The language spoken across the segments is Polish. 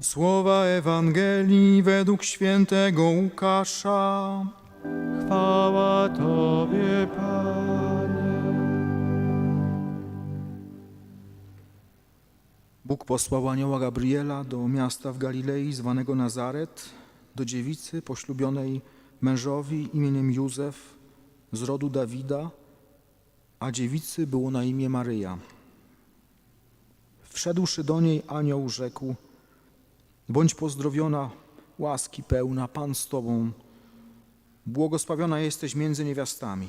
Słowa Ewangelii według świętego Łukasza. Chwała Tobie, Panie. Bóg posłał anioła Gabriela do miasta w Galilei zwanego Nazaret, do dziewicy poślubionej mężowi imieniem Józef z rodu Dawida, a dziewicy było na imię Maryja. Wszedłszy do niej anioł rzekł, bądź pozdrowiona, łaski pełna, Pan z Tobą, błogosławiona jesteś między niewiastami.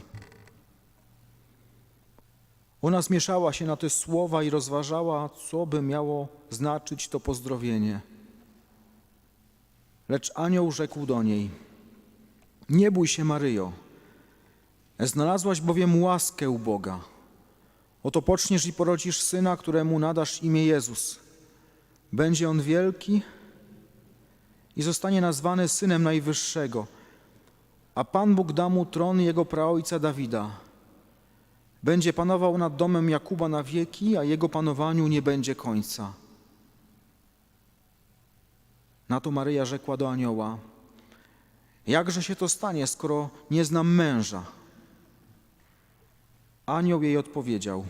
Ona zmieszała się na te słowa i rozważała, co by miało znaczyć to pozdrowienie. Lecz anioł rzekł do niej: Nie bój się, Maryjo, znalazłaś bowiem łaskę u Boga. Oto poczniesz i porodzisz syna, któremu nadasz imię Jezus. Będzie on wielki i zostanie nazwany synem Najwyższego, a Pan Bóg da mu tron jego praojca Dawida. Będzie panował nad domem Jakuba na wieki, a jego panowaniu nie będzie końca. Na to Maryja rzekła do anioła: Jakże się to stanie, skoro nie znam męża? Anioł jej odpowiedział: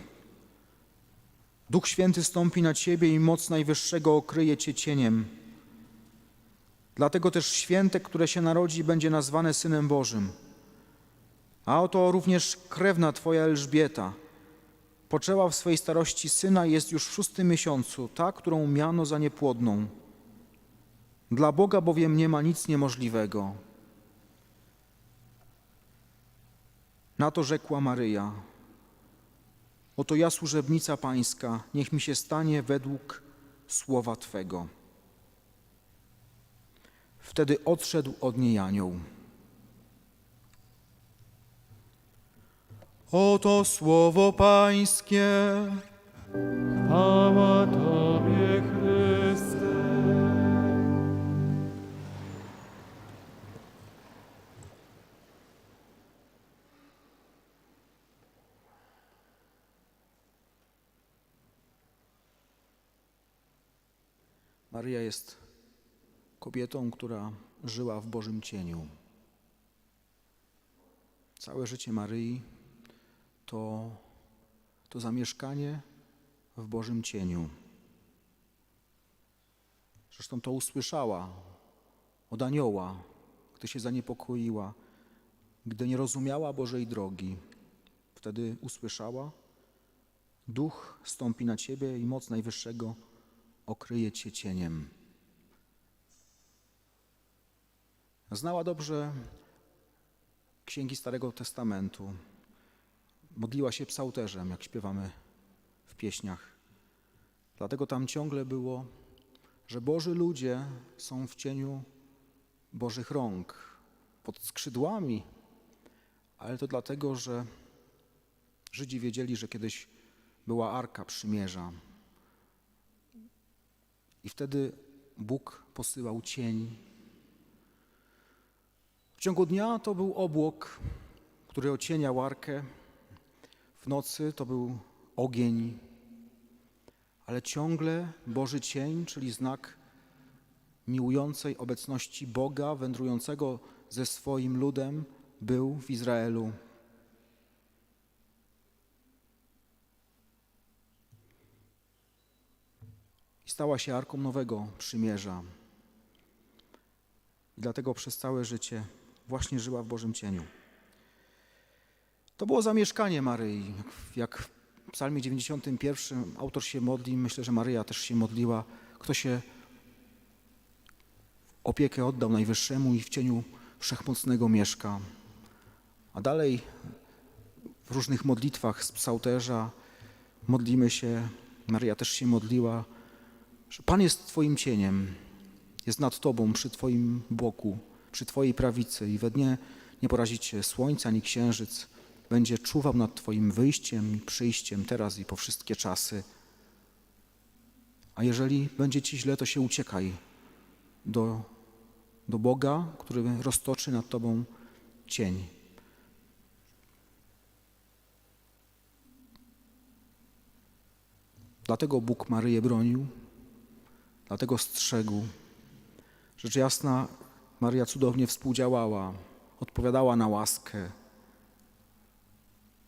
Duch Święty stąpi na ciebie i moc Najwyższego okryje cię cieniem. Dlatego też święte, które się narodzi, będzie nazwane Synem Bożym. A oto również krewna Twoja Elżbieta poczęła w swej starości syna i jest już w szóstym miesiącu, ta, którą miano za niepłodną. Dla Boga bowiem nie ma nic niemożliwego. Na to rzekła Maryja: Oto ja, służebnica Pańska, niech mi się stanie według słowa Twego. Wtedy odszedł od niej anioł. Oto słowo Pańskie. Chwała Tobie, Chryste. Maryja jest kobietą, która żyła w Bożym cieniu. Całe życie Maryi to, to zamieszkanie w Bożym cieniu. Zresztą to usłyszała od anioła, gdy się zaniepokoiła, gdy nie rozumiała Bożej drogi. Wtedy usłyszała: Duch stąpi na ciebie i moc Najwyższego okryje cię cieniem. Znała dobrze księgi Starego Testamentu. Modliła się psałterzem, jak śpiewamy w pieśniach. Dlatego tam ciągle było, że Boży ludzie są w cieniu Bożych rąk, pod skrzydłami, ale to dlatego, że Żydzi wiedzieli, że kiedyś była Arka Przymierza. I wtedy Bóg posyłał cień. W ciągu dnia to był obłok, który ocieniał arkę. W nocy to był ogień, ale ciągle Boży cień, czyli znak miłującej obecności Boga wędrującego ze swoim ludem, był w Izraelu. I stała się arką nowego przymierza. I dlatego przez całe życie właśnie żyła w Bożym cieniu. To było zamieszkanie Maryi. Jak w psalmie 91 autor się modli, myślę, że Maryja też się modliła. Kto się opiekę oddał Najwyższemu i w cieniu Wszechmocnego mieszka. A dalej w różnych modlitwach z psałterza modlimy się, Maryja też się modliła, że Pan jest Twoim cieniem, jest nad Tobą, przy Twoim boku, przy Twojej prawicy i we dnie nie porazi Cię słońca ani księżyc. Będzie czuwał nad Twoim wyjściem i przyjściem teraz i po wszystkie czasy. A jeżeli będzie Ci źle, to się uciekaj do, do Boga, który roztoczy nad Tobą cień. Dlatego Bóg Maryję bronił, dlatego strzegł. Rzecz jasna, Maria cudownie współdziałała, odpowiadała na łaskę.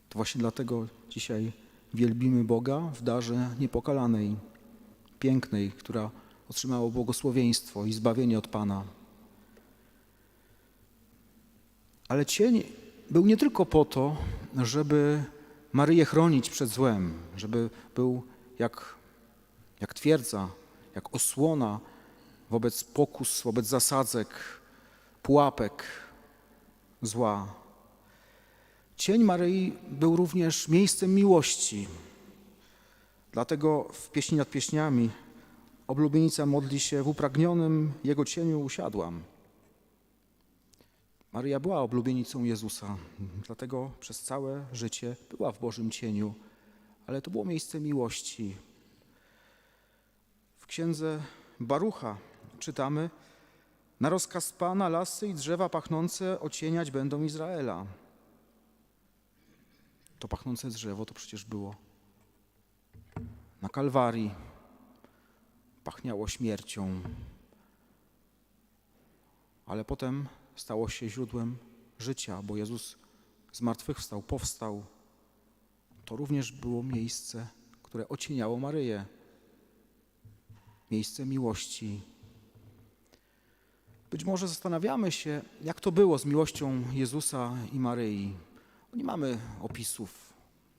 To właśnie dlatego dzisiaj wielbimy Boga w darze niepokalanej, pięknej, która otrzymała błogosławieństwo i zbawienie od Pana. Ale cień był nie tylko po to, żeby Maryję chronić przed złem, żeby był jak, jak twierdza, jak osłona wobec pokus, wobec zasadzek, pułapek zła. Cień Maryi był również miejscem miłości. Dlatego w pieśni nad pieśniami oblubienica modli się w upragnionym Jego cieniu usiadłam. Maryja była oblubienicą Jezusa, dlatego przez całe życie była w Bożym cieniu, ale to było miejsce miłości. W księdze Barucha czytamy: Na rozkaz Pana lasy i drzewa pachnące ocieniać będą Izraela. To pachnące drzewo to przecież było na Kalwarii. Pachniało śmiercią, ale potem stało się źródłem życia, bo Jezus zmartwychwstał, powstał. To również było miejsce, które ocieniało Maryję. Miejsce miłości. Być może zastanawiamy się, jak to było z miłością Jezusa i Maryi. Nie mamy opisów.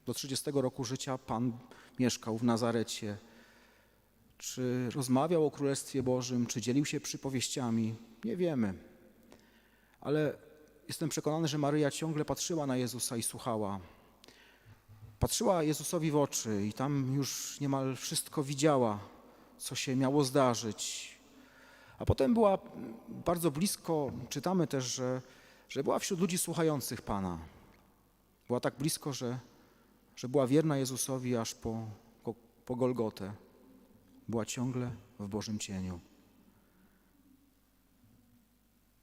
Do 30 roku życia Pan mieszkał w Nazarecie. Czy rozmawiał o Królestwie Bożym, czy dzielił się przypowieściami? Nie wiemy. Ale jestem przekonany, że Maryja ciągle patrzyła na Jezusa i słuchała. Patrzyła Jezusowi w oczy i tam już niemal wszystko widziała, co się miało zdarzyć. A potem była bardzo blisko, czytamy też, że, że była wśród ludzi słuchających Pana. Była tak blisko, że, że była wierna Jezusowi aż po, po, po Golgotę. Była ciągle w Bożym cieniu.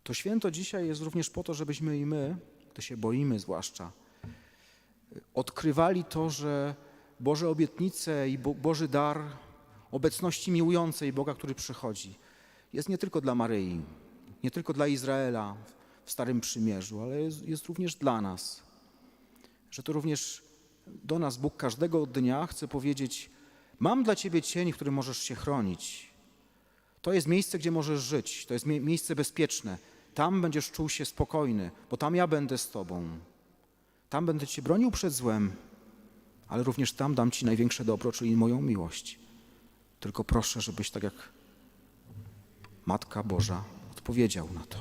To święto dzisiaj jest również po to, żebyśmy i my, gdy się boimy zwłaszcza, odkrywali to, że Boże obietnice i Bo- Boży dar obecności miłującej Boga, który przychodzi, jest nie tylko dla Maryi, nie tylko dla Izraela w Starym Przymierzu, ale jest, jest również dla nas. Że to również do nas Bóg każdego dnia chce powiedzieć: Mam dla ciebie cień, w którym możesz się chronić. To jest miejsce, gdzie możesz żyć, to jest mie- miejsce bezpieczne. Tam będziesz czuł się spokojny, bo tam ja będę z tobą. Tam będę cię bronił przed złem, ale również tam dam ci największe dobro, czyli moją miłość. Tylko proszę, żebyś tak jak Matka Boża odpowiedział na to.